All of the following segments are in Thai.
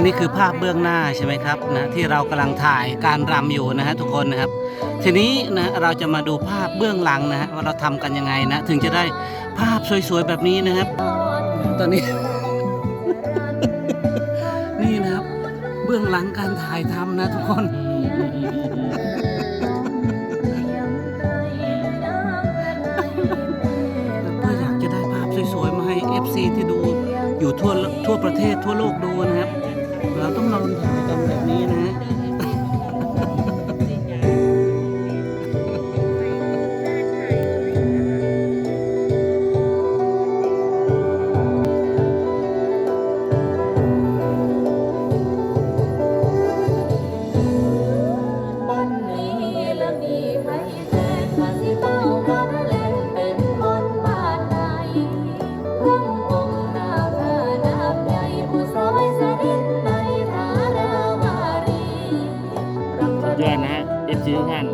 นนี้คือภาพเบื้องหน้าใช่ไหมครับนะที่เรากำลังถ่ายการรำอยู่นะฮะทุกคนนะครับ ทีนี้นะเราจะมาดูภาพเบื้องหลังนะฮะว่าเราทำกันยังไงนะถึงจะได้ภาพสวยๆแบบนี้นะครับ ตอนนี้ นี่นะครับ เบื้องหลังการถ่ายทำนะ ทุกคนเพื่ออยากจะได้ภาพสวยๆมาให้ FC ที่ดูอยู่ทั่วทั่วประเทศทั่วโลกดูนะครับ นแบบนี้นะ นะฮะเอฟซีทุกท่าน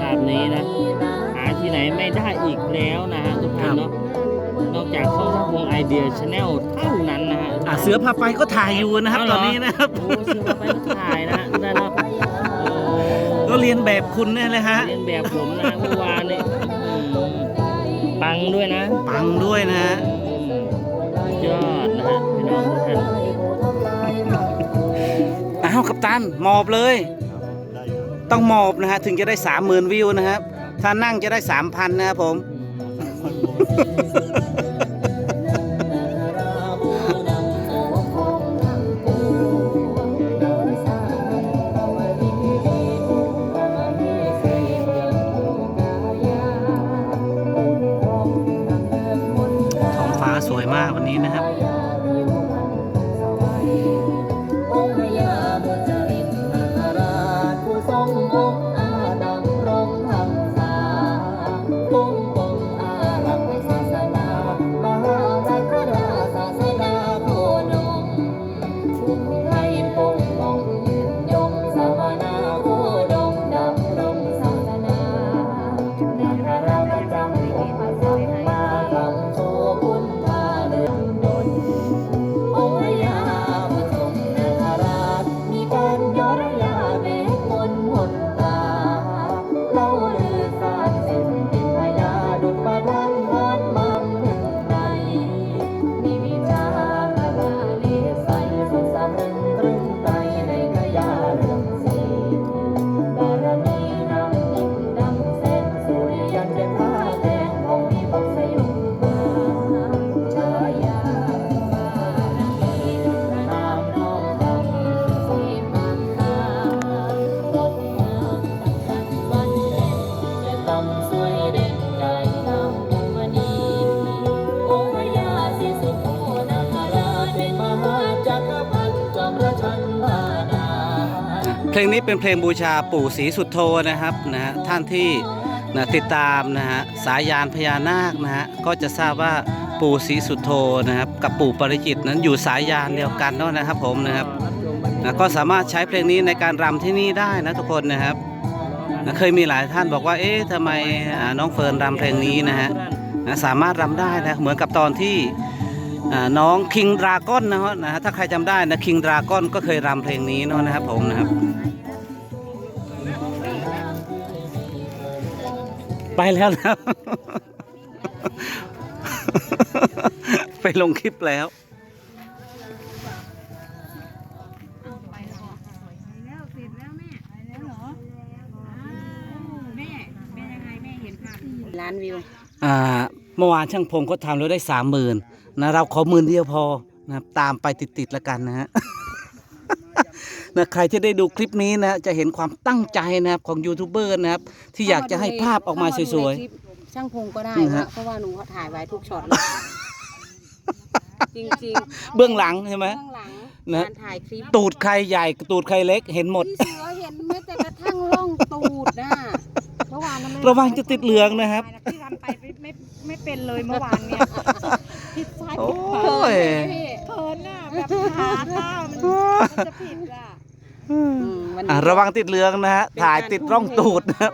ภาพนี้นะ หาที่ไหนไม่ได้อีกแล้วนะฮะทุกท่านเนาะนอกจากช่องช่างพงไอเดียชาแนลเท่านั้นนะฮะอะเสือพาไปก็ถ่ายอยู่นะครับเอาเหตรอนนี้นะครับโอ้เสือไปก็ถ่ายนะฮะได้แล้วโอ้ก็เรียนแบบคุณเนี่ยเลยฮะเรียนแบบผมนะเมื่อวานเนี่ยอืมปังด้วยนะ ปังด้วยนะฮะอืมสุดยอดนะฮะพี่น้องทุกท่านอ้าวกัปตันหมอบเลย ต้องหมอบนะฮะถึงจะได้สามหมื่นวิวนะครับ ถ้านั่งจะได้สามพันนะครับผม ชผู้ทรงอง เพลงนี้เป็นเพลงบูชาปู่ศรีสุดโธนะครับนะฮะท่านที่นะติดตามนะฮะสายยานพญานาคนะฮะก็จะทราบว่าปู่ศรีสุดโธนะครับกับปู่ปริจิตรนั้นอยู่สายยานเดียวกันเนาะนะครับผมนะครับนะก็สามารถใช้เพลงนี้ในการรำที่นี่ได้นะทุกคนนะครับนะเคยมีหลายท่านบอกว่าเอ๊ะทำไมน้องเฟิร์นรำเพลงนี้นะฮะนะสามารถรำได้นะเหมือนกับตอนที่ น้องคิงดราก้อนนะฮะนะฮะถ้าใครจำได้นะคิงดราก้อนก็เคยรำเพลงนี้เนาะนะครับผมนะครับ ไปแล้วนะไปลงคลิปแล้วไปแล้วเสร็จแล้วแม่ไปแล้วเหรอแม่เป็นยังไงแม่เห็นภาพล้านวิว อ่า เมื่อวานช่างพงก็ทำแล้วได้สามหมื่นนะเราขอหมื่นเดียวพอนะครับตามไปติดๆแล้วกันนะฮะ นะใครที่ได้ดูคลิปนี้นะจะเห็นความตั้งใจนะครับของยูทูบเบอร์นะครับ ที่อยากจะให้ภาพออกมาสวย ๆ ช่างพงก็ได้อืมฮะนะเพราะว่าหนูเขาถ่ายไว้ทุกช็อตเลยจริงๆๆเบื้องหลังใช่ไหมเบื้องหลังนะ การถ่ายคลิปตูดใครใหญ่ตูดใครเล็กเห็นหมด พี่เสือเห็นแม้แต่กระทั่งร่องตูดนะเมื่อวานนั้นไม่ระวังจะติดเหลืองนะครับ ที่ทำไปไม่ ไม่ไม่เป็นเลยเมื่อวานเนี่ยผิดซ้ายโอ้ผิดขวายพี่เขินน่ะแบบหาท่ามันมันจะผิดอะอืมวันอะนี้ ระวังติดเหลืองนะฮะ ถ่ายติดร่องตูดนะครับ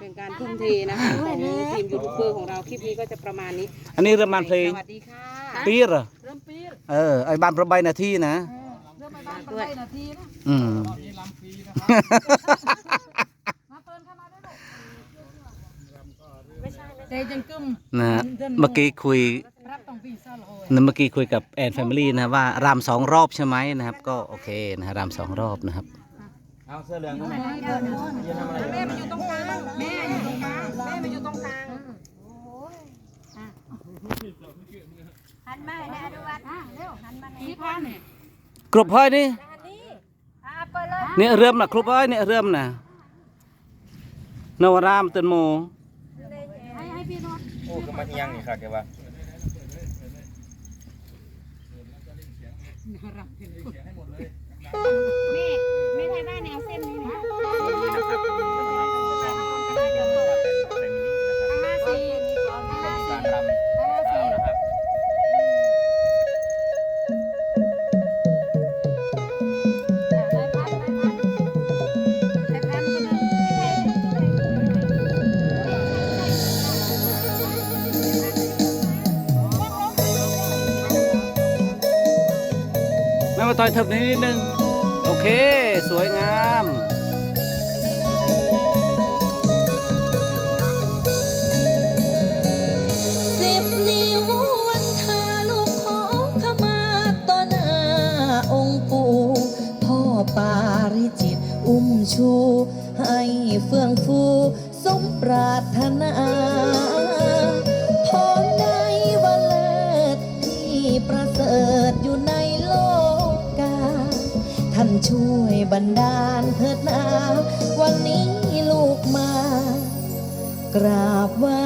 เป็นการทุ่มเทนะคะของทีมยูทูบเบอร์ของเราคลิปนี้ก็จะประมาณนี้อันนี้เริ่มมันเพลงสวัสดีค่ะปีเหรอเริ่มปีดเออ ไอ้บ้านประใบนาที่นะ เริ่มไปบ้ด้วยอืมเจจังกึม นะฮะเมื่อกี้คุยรับตรงปีซ่าโลนะเมื่อกี้คุยกับแอนแฟมิลี่นะว่ารำสองรอบใช่ไหมนะครับ ก็โอเคนะฮะรำสองรอบนะครับเอาเสื้อเหลืองเข้ามาแม่มาอยู่ตรงกลางแม่อยู่ตรงกลางแม่มาอยู่ตรงกลางหันมาให้อนุวัฒน์เร็วหันมาให้นี่พ่อเนี่ยกรุบเฮ้ยนี่อ่าเปิดเลยเนี่ยเริ่มนะครุบเฮ้ยเนี่ยเริ่มนะนวรามเตือนโม ให้ให้พี่นวด โอ้ก็มาเอียงนี่ค่ะแกว่าแม่แแม่มาต่อยเถิบนิดนึง โอเค สวยงาม สิบนิ้ววันทาลูกขอขมาต่อหน้าองค์ปู่พ่อปาริจิตอุ้มชู ให้เฟื่องฟู สมปรารถนาพรใดวันเลิศที่ประเสริฐอยู่ ช่วยบันดาลเถิดนาวันนี้ลูกมา กราบไหว้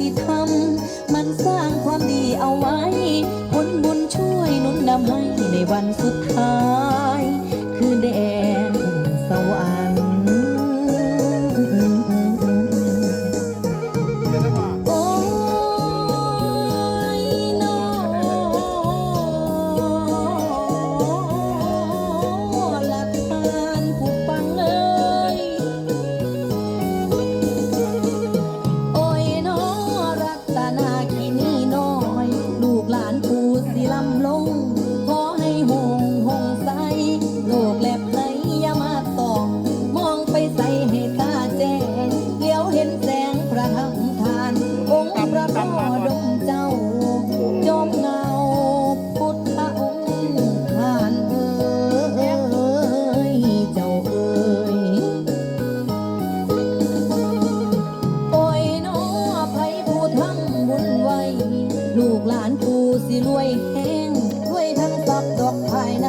ติธรรม มันสร้างความดีเอาไว้ผลบุญช่วยหนุนนำให้ในวันสุดท้าย ลูกหลานกูสิรวยแห้งรวยทั้งทรัพดอกภายใน